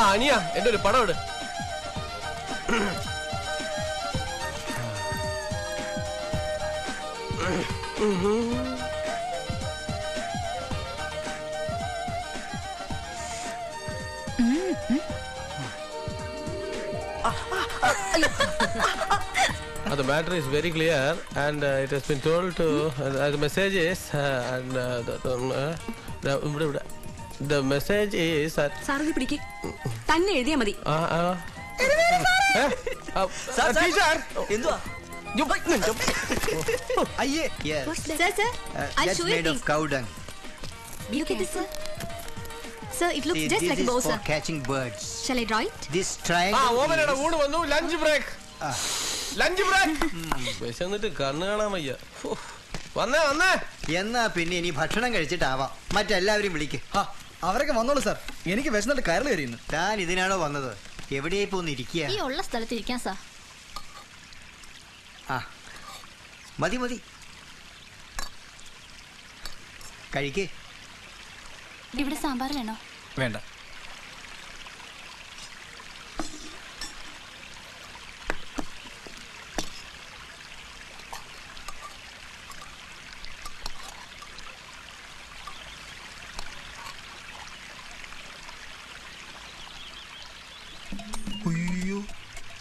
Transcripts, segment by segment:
ആ അനിയ എന്റെ ഒരു പടം ഇട് Uh, the matter is very clear and uh, it has been told to uh, the message uh, and uh, the, the, uh, the, the message is that സാറിന് പിടിക്ക് തന്നെ എഴുതിയാ മതി അയ്യേ Sir, sir, I'll show you things. cow dung. Look at this, sir. Sir, it looks See, just this like a is bow, for sir. catching birds. Shall I draw it? This ആ triangle ഓമനയുടെ ഊണ് വന്നു lunch break ആ. Lunch break വിശന്നിട്ട് കണ്ണ് കാണാൻ വയ്യ ഫു. വന്നേ വന്നേ എന്നാ പിന്നെ ഇനി ഭക്ഷണം കഴിച്ചിട്ടാവാം മറ്റെല്ലാവരും വിളിക്ക് ആ അവരൊക്കെ വന്നോളൂ സാർ. എനിക്ക് വിശന്നിട്ട് കയറി വരുന്നു താൻ ഇതിനാണോ വന്നത്? എവിടെയായി പോന്ന് ഇരിക്കുക ഈ ഉള്ള സ്ഥലത്ത് ഇരിക്കാൻ സാർ. ആ മതി മതി. കഴിക്കേ. ഇവിടെ സാമ്പാർ വേണോ? വേണ്ട.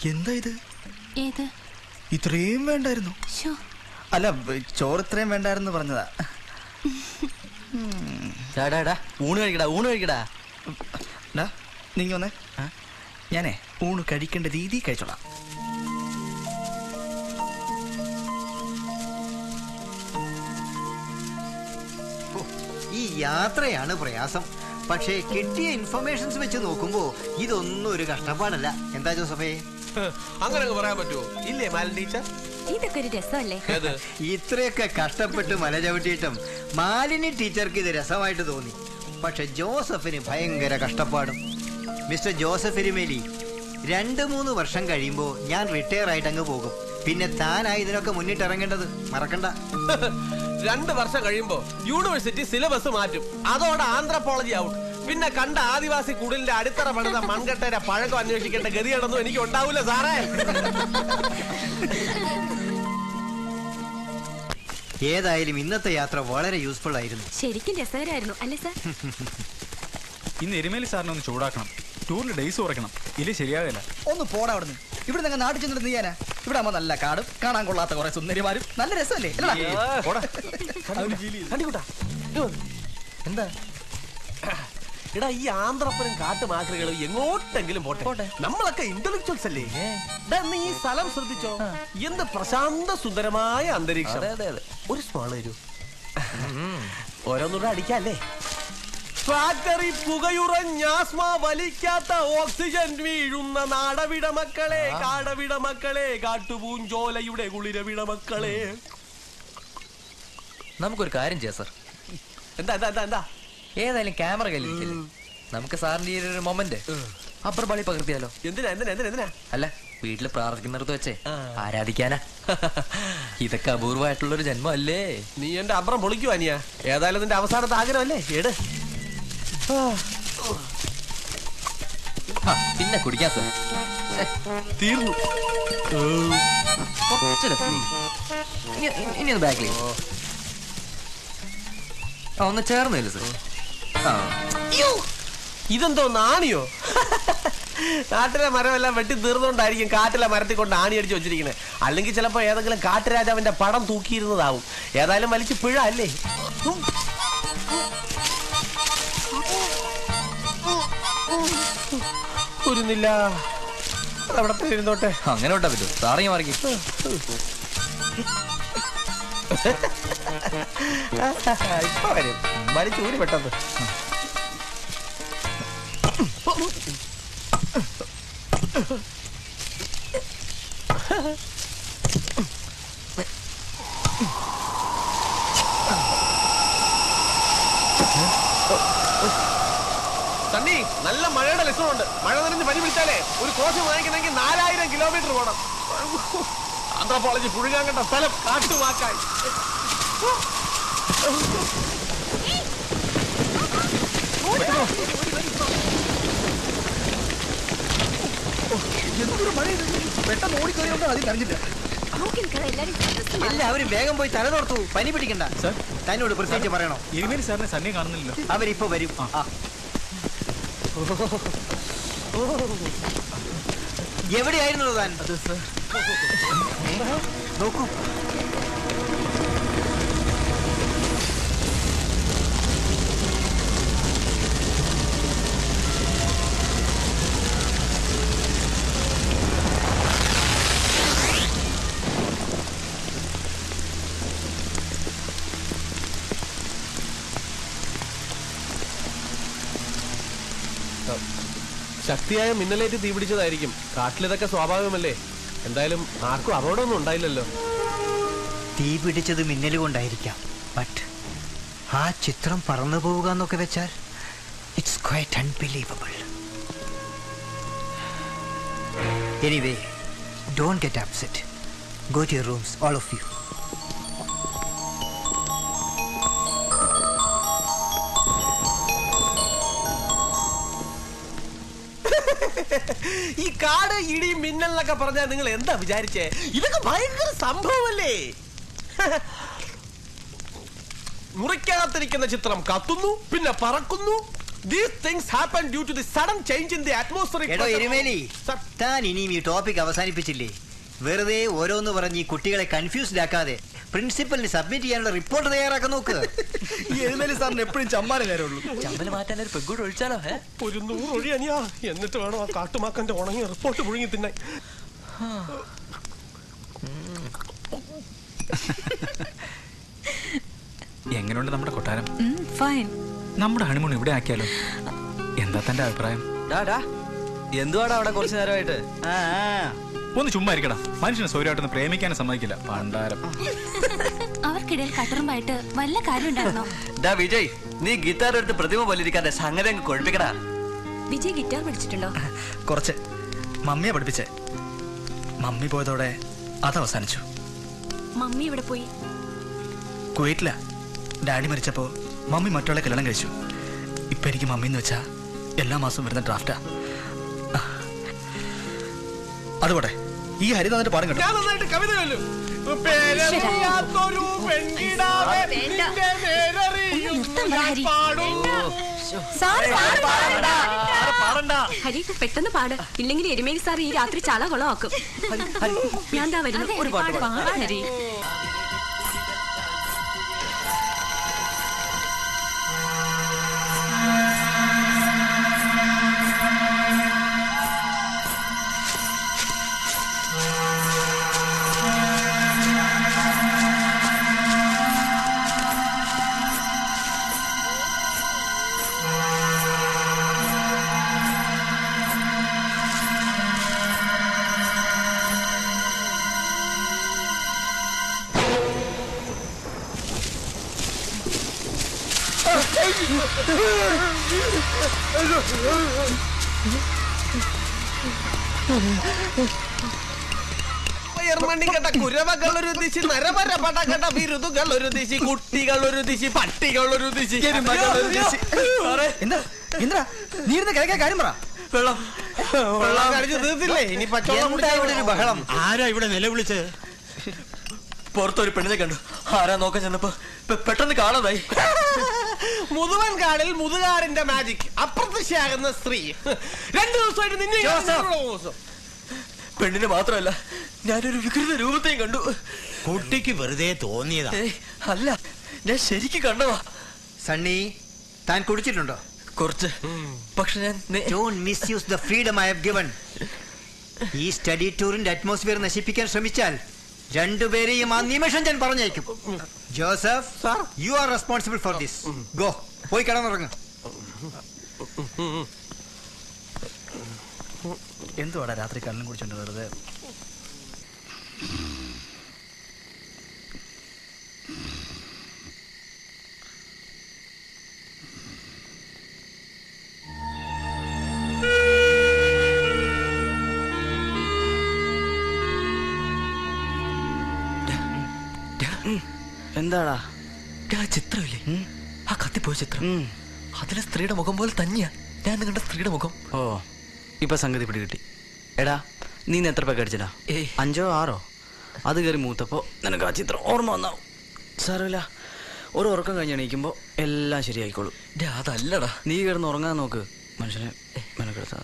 എന്താ ഇത്? ഏത്? ഇത്രയും വേണ്ടായിരുന്നു. അല്ല ചോറ് ഇത്രയും വേണ്ടായിരുന്നു പറഞ്ഞതാ. ചാടാടാ ഊണ് കഴിക്കടാ ഊണ് കഴിക്കടാ. ഡാ നീങ്ങി വന്നേ. ഞാനേ ഊണ് കഴിക്കേണ്ട രീതി കഴിച്ചോളാം. ഈ യാത്രയാണ് പ്രയാസം. പക്ഷേ കിട്ടിയ ഇൻഫർമേഷൻസ് വെച്ച് നോക്കുമ്പോൾ ഇതൊന്നും ഒരു കഷ്ടപ്പാടല്ല. എന്താ ജോസഫേ? അങ്ങനെ അങ്ങ് പറയാൻ പറ്റുമോ ഇല്ലേ മാലൻ ടീച്ചർ? ഇതൊക്കെ ഒരു രസമല്ലേ? ഇത്രയൊക്കെ കഷ്ടപ്പെട്ട് മല ചവിട്ടിയിട്ടും മാലിനി ടീച്ചർക്ക് ഇത് രസമായിട്ട് തോന്നി. പക്ഷെ ജോസഫിന് ഭയങ്കര കഷ്ടപ്പാടും. മിസ്റ്റർ ജോസഫ് ഇരുമേലി രണ്ട് മൂന്ന് വർഷം കഴിയുമ്പോൾ ഞാൻ റിട്ടയർ ആയിട്ട് അങ്ങ് പോകും. പിന്നെ താനായി ഇതിനൊക്കെ മുന്നിട്ട് ഇറങ്ങേണ്ടത് മറക്കണ്ട. രണ്ട് വർഷം കഴിയുമ്പോൾ യൂണിവേഴ്സിറ്റി സിലബസ് മാറ്റും. അതോടെ ആന്ത്രപ്പോളജി ഔട്ട് പിന്നെ കണ്ട ആദിവാസി കുടിലിന്റെ അടിത്തറ പണിത മൺകട്ടയുടെ പഴക്കം അന്വേഷിക്കേണ്ട ഗതിയാണെന്നും എനിക്ക് ഉണ്ടാവൂല സാറേ. ഏതായാലും ഇന്നത്തെ യാത്ര വളരെ യൂസ്ഫുൾ ആയിരുന്നു. ശരിക്കും രസകരമായിരുന്നു അല്ലേ സാർ? ഇന്ന് എരുമേലി സാറിനെ ഒന്ന് ചൂടാക്കണം. ടൂറിൽ ഡേയ്സ് കുറയ്ക്കണം. ഇല്ല ശരിയാകില്ല ഒന്ന് പോടാ അവിടുന്ന്. ഇവിടെ നിങ്ങൾ നാട്ടിൽ ചെന്നിട്ട് നീയാനാ ഇവിടെ ആകുമ്പോ നല്ല കാടും കാണാൻ കൊള്ളാത്ത കുറെ സുന്ദരിമാരും. നല്ല രസമല്ലേ? എന്താ? എടാ ഈ ആന്ധ്രപ്പനും കാട്ടുമാക്രികളും എങ്ങോട്ടെങ്കിലും പോട്ടെ. നമ്മളൊക്കെ ഇന്റലക്ച്വൽസ് അല്ലേ? നീ ഈ സ്ഥലം ശ്രദ്ധിച്ചോ? എന്ത് പ്രശാന്ത സുന്ദരമായ അന്തരീക്ഷം. അതെ, അതെ, അതെ. ഒരു സ്മോൾ തരൂ ഓരോന്നൂടെ അടിക്കല്ലേ? ഫാക്ടറി പുകയുറഞ്ഞാസ്മ വലിക്കാത്ത ഓക്സിജൻ വീഴുന്ന നാടവിട മക്കളെ കാടവിട മക്കളെ കാട്ടുപൂഞ്ചോലയുടെ കുളിരവിട മക്കളെ. നമുക്കൊരു കാര്യം ചെയ്യാം സർ. എന്താ എന്താ എന്താ എന്താ? ഏതായാലും ക്യാമറ കയ്യിലിരിക്കില്ല നമുക്ക് സാറിന്റെ ഈ ഒരു മൊമെന്റ് അപ്പുറം പള്ളി പകർത്തിയാലോ? എന്തിനാ എന്തിനാ എന്തിനാ എന്തിനാ? അല്ല വീട്ടിൽ പ്രാർത്ഥിക്കുന്നിടത്ത് വെച്ചേ. ആരാധിക്കാനാ? ഇതൊക്കെ അപൂർവമായിട്ടുള്ളൊരു ജന്മം അല്ലേ നീ എന്റെ അപ്പുറം പൊളിക്കുവാ നീയാ ഏതായാലും നിന്റെ അവസാനത്തെ ആഗ്രഹമല്ലേ? എട്. പിന്നെ കുടിക്കാൻ സാർ. തീർന്നു. ഇനി ഒന്ന് ബാക്കിൽ ഒന്ന് ചേർന്നില്ല സാർ. ഇതെന്തോ നാണിയോ? നാട്ടിലെ മരമെല്ലാം വെട്ടി തീർന്നുകൊണ്ടായിരിക്കും കാട്ടിലെ മരത്തിൽ കൊണ്ട് ആണി അടിച്ച് വെച്ചിരിക്കുന്നത് അല്ലെങ്കിൽ ചിലപ്പോൾ ഏതെങ്കിലും കാട്ടുരാജാവിന്റെ പടം തൂക്കിയിരുന്നതാവും. ഏതായാലും വലിച്ചു പിഴ അല്ലേ? ില്ല അവിടെ തന്നെ ഇരുന്നോട്ടെ. അങ്ങനെ വിട്ടാ പറ്റും മാറി മാറിക്കും ഇപ്പൊ വരും വലിച്ചു ഊരി പെട്ടെന്ന്. സണ്ണി നല്ല മഴയുടെ ലക്ഷണമുണ്ട്. മഴ നനഞ്ഞ് പനി പിടിച്ചാലേ ഒരു കോശ വാങ്ങിക്കണമെങ്കിൽ നാലായിരം കിലോമീറ്റർ പോകണം ആന്ധ്രാപോളജി പുഴുകാൻ കണ്ട സ്ഥലം കാട്ടുവാക്കായി. എന്തൊരു മഴ ഇത്. പെട്ടെന്ന് ഓടിക്കറിയുണ്ടോ അതിൽ അറിഞ്ഞില്ല എല്ലാവരും വേഗം പോയി തല തോർത്തു പനി പിടിക്കണ്ട. സർ. തന്നോട് പ്രത്യേകിച്ച് പറയണോ? എരുമേലി സാറിനെ സണ്ണിയെ കാണുന്നില്ലല്ലോ. അവരിപ്പോ വരും. എവിടെയായിരുന്നു താൻ? നോക്കൂ. ശക്തിയായ മിന്നലേറ്റ് തീപിടിച്ചതായിരിക്കും കാട്ടിലിതൊക്കെ സ്വാഭാവികമല്ലേ? എന്തായാലും ആർക്കും അപകടമൊന്നും ഉണ്ടായില്ലല്ലോ. തീ പിടിച്ചത് മിന്നൽ ബട്ട് ആ ചിത്രം പറന്നു പോവുക എന്നൊക്കെ വെച്ചാൽ it's quite unbelievable anyway don't get upset go to your rooms all of you കാട് ഇടി മിന്നൽ എന്നൊക്കെ പറഞ്ഞാൽ നിങ്ങൾ എന്താ വിചാരിച്ചേ? ഇതൊക്കെ ഭയങ്കര സംഭവമല്ലേ? മുറിക്കകത്തിരിക്കുന്ന ചിത്രം കത്തുന്നു പിന്നെ പറക്കുന്നു. These things happen due to the sudden change in the atmospheric എടോ എരുമേലി താൻ ഇനിയും ഈ ടോപ്പിക് അവസാനിപ്പിച്ചില്ലേ? വെറുതെ ഓരോന്ന് പറഞ്ഞ് ഈ കുട്ടികളെ കൺഫ്യൂസ്ഡ് ആക്കാതെ പ്രിൻസിപ്പലിന് സബ്മിറ്റ് ചെയ്യാനുള്ള റിപ്പോർട്ട് തയ്യാറാക്കാൻ നോക്ക്. ഈ എഴുന്നേലി സാറിന് എപ്പോഴും ചമ്മാന നേരമുള്ളൂ. ചമ്മൽ മാറ്റാൻ ഒരു പെഗ്ഗൂടെ ഒഴിച്ചാലോ ഏ ഒരു നൂറ് ഒഴി അനിയാ. എന്നിട്ട് വേണോ ആ കാട്ടുമാക്കന്റെ ഉണങ്ങി റിപ്പോർട്ട് മുഴുങ്ങി തിന്നാൻ. എങ്ങനെയുണ്ട് നമ്മുടെ കൊട്ടാരം? ഫൈൻ നമ്മുടെ ഹണിമൂൺ ഇവിടെ ആക്കിയാലോ? എന്താ തന്റെ അഭിപ്രായം? ഡാ. എന്തുവാടാ അവിടെ കുറച്ചു നേരമായിട്ട്? ആ, ആ. ഒന്ന് ചുമ്മാ ഇരിക്കടാ മനുഷ്യനെ സൗകര്യമായിട്ടൊന്ന് പ്രേമിക്കാനും സമ്മതിക്കില്ല. പണ്ടാരം. അവർക്കിടയിൽ കട്ടറുമ്പായിട്ട് വല്ല കാര്യം ഉണ്ടായിരുന്നോ? ഡാ വിജയ് നീ ഗിറ്റാർ എടുത്ത് പ്രതിമ പോലിരിക്കാതെ സംഗതി അങ്ങ് കൊഴിപ്പിക്കടാ. വിജയ് ഗിറ്റാർ പഠിച്ചിട്ടുണ്ടോ? കുറച്ച്. മമ്മിയെ പഠിപ്പിച്ചേ. മമ്മി പോയതോടെ അത് അവസാനിച്ചു. മമ്മി ഇവിടെ പോയി? കുവൈറ്റില. ഡാഡി മരിച്ചപ്പോ മമ്മി മറ്റുള്ള കല്യാണം കഴിച്ചു. ഇപ്പൊ എനിക്ക് മമ്മി എന്ന് വെച്ചാൽ എല്ലാ മാസവും വരുന്ന ഡ്രാഫ്റ്റാ. അതുപോട്ടെ. ഈ ഹരിത തന്നിട്ട് പാടും കേട്ടോ. ഞാൻ നന്നായിട്ട് കവിത ചൊല്ലും. പേരറിയാത്തൊരു പെൺകിടാവേ, വേണ്ട. നിന്റെ നേരറിയുന്നു നിർത്താൻ ഞാൻ ഹരി. പാടും. ഹരി പെട്ടെന്ന് പാട്. ഇല്ലെങ്കിൽ എരുമേലി സാർ ഈ രാത്രി ചാള കൊളമാക്കും ഞാൻ ദാ വരുന്നു. ഒരു പാട്ട് ഹരി. ഉയർമണ്ണി കണ്ട കുരവകൾ ഒരു ദിശി നരപര പടകട വിരുതുകൾ ഒരു ദിശി കുട്ടികൾ ഒരു ദിശി പട്ടികൾ ഒരു ദിശി എന്താ? എന്താ നീ ഇരുന്ന് കിഴക്കേ കാര്യം പറ. വെള്ളം. വെള്ളം കഴിച്ചു തീർത്തില്ലേ? ഇനി പച്ചവെള്ളം എന്താ ഇവിടെ ഒരു ബഹളം. ആരാ ഇവിടെ നിലവിളിച്ച്? പുറത്തൊരു പെണ്ണിനെ കണ്ടു. ആരാ നോക്കാൻ ചെന്നപ്പോ? പെട്ടെന്ന് കാണാതായി. മുതുവൻ കാടിൽ മുതുകാടിന്റെ മാജിക് അപ്രത്യക്ഷയാകുന്ന സ്ത്രീ. രണ്ടു ദിവസമായിട്ട് നിന്നെ. പെണ്ണിനെ മാത്രമല്ല ഞാനൊരു വികൃത രൂപത്തെയും കണ്ടു. കുട്ടിക്ക് വെറുതെ തോന്നിയതാ. അല്ല ഞാൻ ശരിക്കും കണ്ടതാ. സണ്ണി താൻ കുടിച്ചിട്ടുണ്ടോ? കുറച്ച്. പക്ഷെ ഞാൻ don't misuse the freedom I have given ഈ സ്റ്റഡി ടൂറിന്റെ അറ്റ്മോസ്ഫിയർ നശിപ്പിക്കാൻ ശ്രമിച്ചാൽ രണ്ടുപേരെയും ആ നിമിഷം ഞാൻ പറഞ്ഞേക്കും Joseph sir. You are responsible for this go പോയി കിടന്നുറങ്ങും. എന്തുവാടാ രാത്രി കള്ളും കുടിച്ചോണ്ട് വെറുതെ? എന്താടാ? ആ ചിത്രമില്ലേ? ആ കത്തിപ്പോയ ചിത്രം. അതിലെ സ്ത്രീയുടെ മുഖം പോലെ തന്നെയാ ഞാൻ നിങ്ങളുടെ സ്ത്രീയുടെ മുഖം. ഓ ഇപ്പൊ സംഗതി പിടി കിട്ടി. എടാ നീ എത്ര പേക്ക് അടിച്ചടാ? ഏയ്. അഞ്ചോ ആറോ? അത് കയറി മൂത്തപ്പോ നിനക്ക് ആ ചിത്രം ഓർമ്മ വന്നാവും സാരമില്ല. ഒരു ഉറക്കം കഴിഞ്ഞ് എണീക്കുമ്പോൾ എല്ലാം ശരിയായിക്കോളും. അതല്ലടാ. നീ കിടന്ന് ഉറങ്ങാൻ നോക്ക്. മനുഷ്യനെ മെനക്കെടുത്താ.